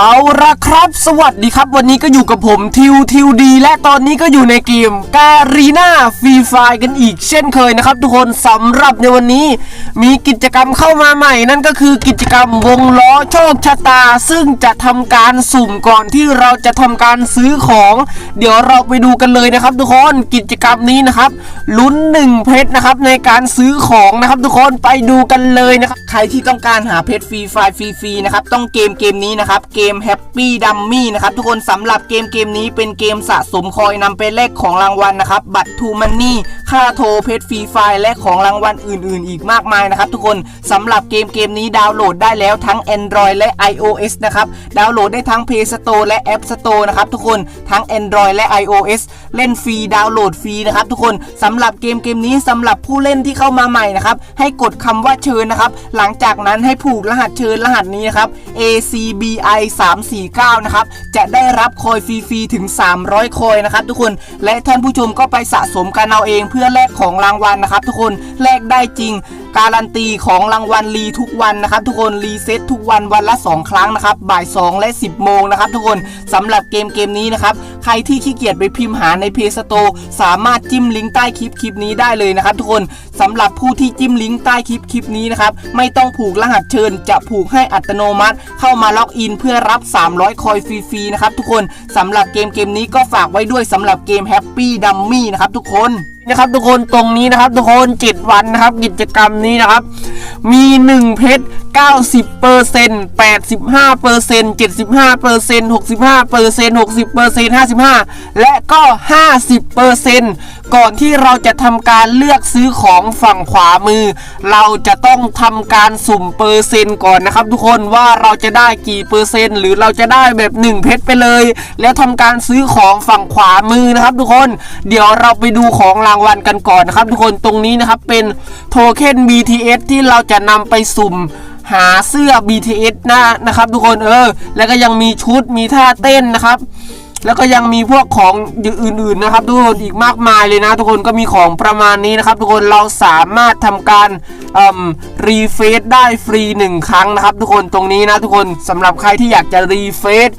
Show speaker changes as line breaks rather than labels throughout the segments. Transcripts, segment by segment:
เอาละครับ สวัสดีครับ วันนี้ก็อยู่กับผมทิวทิวดี และตอนนี้ก็อยู่ในเกมการีนาฟรีไฟกันอีกเช่นเคยนะครับ ทุกคนสำหรับในวันนี้ มีกิจกรรมเข้ามาใหม่ นั่นก็คือกิจกรรมวงล้อโชคชะตา ซึ่งจะทำการสุ่มก่อนที่เราจะทำการซื้อของ เดี๋ยวเราไปดูกันเลยนะครับ ทุกคนกิจกรรมนี้นะครับลุ้นหนึ่งเพชรนะครับในการซื้อของนะครับ ทุกคนไปดูกันเลยนะครับใครที่ต้องการหาเพชรฟรีไฟฟรีๆนะครับต้องเกมเกมนี้นะครับเกม Happy Dummy นะครับทุกคนสำหรับเกมเกมนี้เป็นเกมสะสมคอยนำไปแลกของรางวัลนะครับบัตรทูมันนี่ ค่าโทรเพชรฟรีไฟล์และของรางวัลอื่น ๆ อีกมากมายนะครับทุกคนสำหรับเกมเกมนี้ดาวน์โหลดได้แล้วทั้ง Android และ iOS นะครับดาวน์โหลดได้ทั้ง Play Store และ App Store นะครับทุกคนทั้ง Android และ iOS เล่นฟรีดาวน์โหลดฟรีนะครับทุกคนสำหรับเกมเกมนี้สำหรับผู้เล่นที่เข้ามาใหม่นะครับให้กดคำว่าเชิญนะครับหลังจากนั้นให้ผูกรหัสเชิญรหัสนี้นะครับ ACBI 349นะครับจะได้รับคอยฟรีๆถึง 300 คอยนะครับทุกคนและท่านผู้ชมก็ไปสะสมกันเอาเองเพื่อแลกของรางวัลนะครับทุกคนแลกได้จริง การันตีของรางวัลรีทุกวันนะครับทุกคนรีเซ็ตทุกวันวันละ 2 ครั้งนะครับบ่าย 2 และ 10 โมงนะครับทุกคนสำหรับเกมเกมนี้นะครับใครที่ขี้เกียจไปพิมพ์หาในเพจสโตสามารถจิ้มลิงก์ใต้คลิปคลิปนี้ได้เลยนะครับทุกคนสำหรับผู้ที่จิ้มลิงก์ใต้คลิปคลิปนี้นะครับไม่ต้องผูกรหัสเชิญ จะผูกให้อัตโนมัติ เข้ามาล็อกอินเพื่อรับ 300 คอยฟรีๆนะครับทุกคนสำหรับเกมเกมนี้ก็ฝากไว้ด้วยสำหรับเกม Happy Dummy นะครับทุกคน นะครับทุกคนตรงนี้นะครับ ทุกคน7วันนะครับ กิจกรรมนี้นะครับ มี1เพชร 90เปอร์เซ็นต์85เปอร์เซ็นต์75เปอร์เซ็นต์65เปอร์เซ็นต์60เปอร์เซ็นต์55 และก็ 50เปอร์เซ็นต์ก่อนที่เราจะทำการเลือกซื้อของฝั่งขวามือ เราจะต้องทำการสุ่มเปอร์เซ็นต์ก่อนนะครับ ทุกคนว่าเราจะได้กี่เปอร์เซ็นต์หรือเราจะได้แบบ 1 เพชรไปเลย แล้วทำการซื้อของฝั่งขวามือนะครับ ทุกคนเดี๋ยวเราไปดูของรางวัลกันก่อนนะครับ ทุกคนตรงนี้นะครับเป็นโทเค็น BTS ที่เราจะนำไปสุ่มหาเสื้อ BTS นะนะครับ ทุกคนเออ แล้วก็ยังมีชุดมีท่าเต้นนะครับ แล้วก็ยังมีพวกของอื่นๆนะครับ ทุกคนอีกมากมายเลยนะ ทุกคนก็มีของประมาณนี้นะครับ ทุกคนเราสามารถทำการรีเฟซได้ฟรีหนึ่งครั้งนะครับ ทุกคนตรงนี้นะ ทุกคนสำหรับใครที่อยากจะรีเฟซ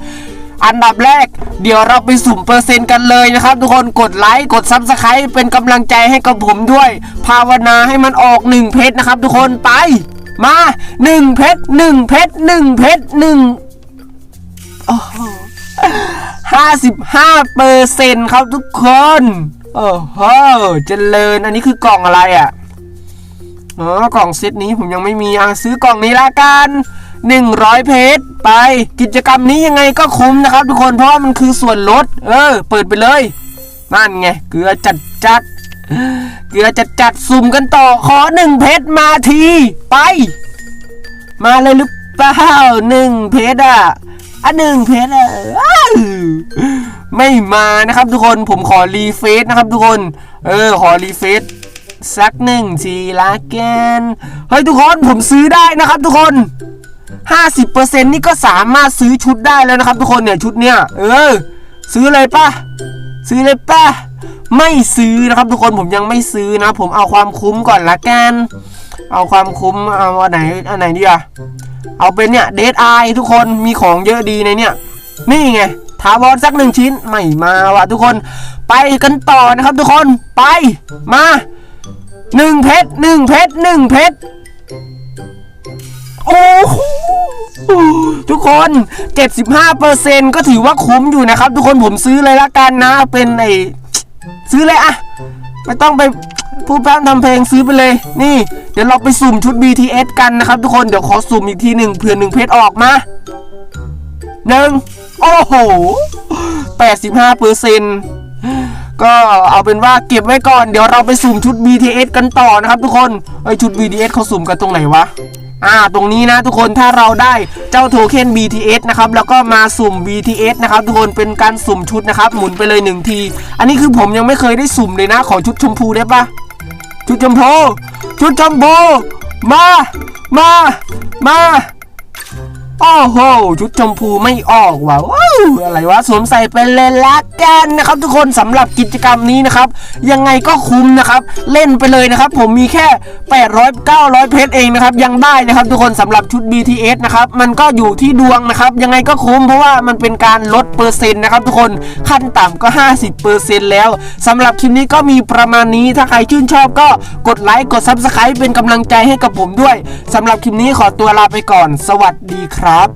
อันดับแรกเดี๋ยวเราไปสุ่มเปอร์เซ็นต์กันเลยนะครับ ทุกคนกดไลค์กดซับสไครต์เป็นกำลังใจให้กับผมด้วย ภาวนาให้มันออกหนึ่งเพชรนะครับ ทุกคนไป มาหนึ่งเพชรหนึ่งเพชรหนึ่งเพชรหนึ่งห้าสิบห้าเปอร์เซ็นต์ครับทุกคน โอ้โหเจริญอันนี้คือกล่องอะไรอะอ๋อกล่องเซตนี้ผมยังไม่มีอะซื้อกล่องนี้ละกันหนึ่งร้อยเพชรไปกิจกรรมนี้ยังไงก็คุ้มนะครับ ทุกคนเพราะมันคือส่วนลด เออ เปิดไปเลยนั่นไงเกลือจัดจัด เกลือจัดจัดสุ่มกันต่อขอหนึ่งเพชรมาที ไป มาเลยหรือเปล่าหนึ่งเพชรอะอะหนึ่งเพชรอะไม่มานะครับทุกคนผมขอรีเฟซนะครับทุกคน เออ ขอรีเฟซสักหนึ่งทีละกันเฮ้ยทุกคนผมซื้อได้นะครับทุกคน 50%นี่ก็สามารถซื้อชุดได้แล้วนะครับทุกคนเนี่ยชุดเนี้ยเออ ซื้อเลยป่ะ ซื้อเลยป่ะ ไม่ซื้อนะครับ ทุกคนผมยังไม่ซื้อนะ ผมเอาความคุ้มก่อนละกันเอาความคุ้มเอาอันไหนอันไหนดีอะเอาเป็นเนี่ยเดทไอทุกคนมีของเยอะดีในเนี่ย นี่ไงถาวรสักหนึ่งชิ้นไม่มาว่ะทุกคนไปกันต่อนะครับทุกคนไปมาหนึ่งเพชรหนึ่งเพชรหนึ่งเพชรโอ้ทุกคน 75%ก็ถือว่าคุ้มอยู่นะครับ ทุกคนผมซื้อเลยละกันนะ เป็นไอ ซื้อเลยอะไม่ต้องไปพูดพร่ำทำเพลงซื้อไปเลย นี่ เดี๋ยวเราไปสุ่มชุด BTS กันนะครับทุกคนเดี๋ยวขอสุ่มอีกทีหนึ่งเผื่อหนึ่งเพชรออกมาหนึ่งโอ้โห85%ก็เอาเป็นว่าเก็บไว้ก่อน เดี๋ยวเราไปสุ่มชุด BTS กันต่อนะครับทุกคนไอชุด BTS เขาสุ่มกันตรงไหนวะ อ่าตรงนี้นะทุกคนถ้าเราได้เจ้าโทเค็น BTS นะครับแล้วก็มาสุ่ม BTS นะครับทุกคนเป็นการสุ่มชุดนะครับหมุนไปเลยหนึ่งที อันนี้คือผมยังไม่เคยได้สุ่มเลยนะขอชุดชมพูได้ปะชุดชมพูชุดชมพูมา มา มา อ้โหชุดชมพูไม่ออกว่ะว้าวอะไรวะสวมใส่ไปเลยละกันนะครับ ทุกคนสำหรับกิจกรรมนี้นะครับ ยังไงก็คุ้มนะครับ เล่นไปเลยนะครับ ผมมีแค่ 800 900 เพชรเองนะครับ ยังได้นะครับทุกคนสำหรับชุด BTS นะครับมันก็อยู่ที่ดวงนะครับ ยังไงก็คุ้มเพราะว่ามันเป็นการลดเปอร์เซ็นต์นะครับ ทุกคนขั้นต่ำก็ 50%แล้วสำหรับคลิปนี้ก็มีประมาณนี้ถ้าใครชื่นชอบก็กดไลค์กด Subscribe เป็นกำลังใจให้กับผมด้วยสำหรับคลิปนี้ขอตัวลาไปก่อน สวัสดีครับครับ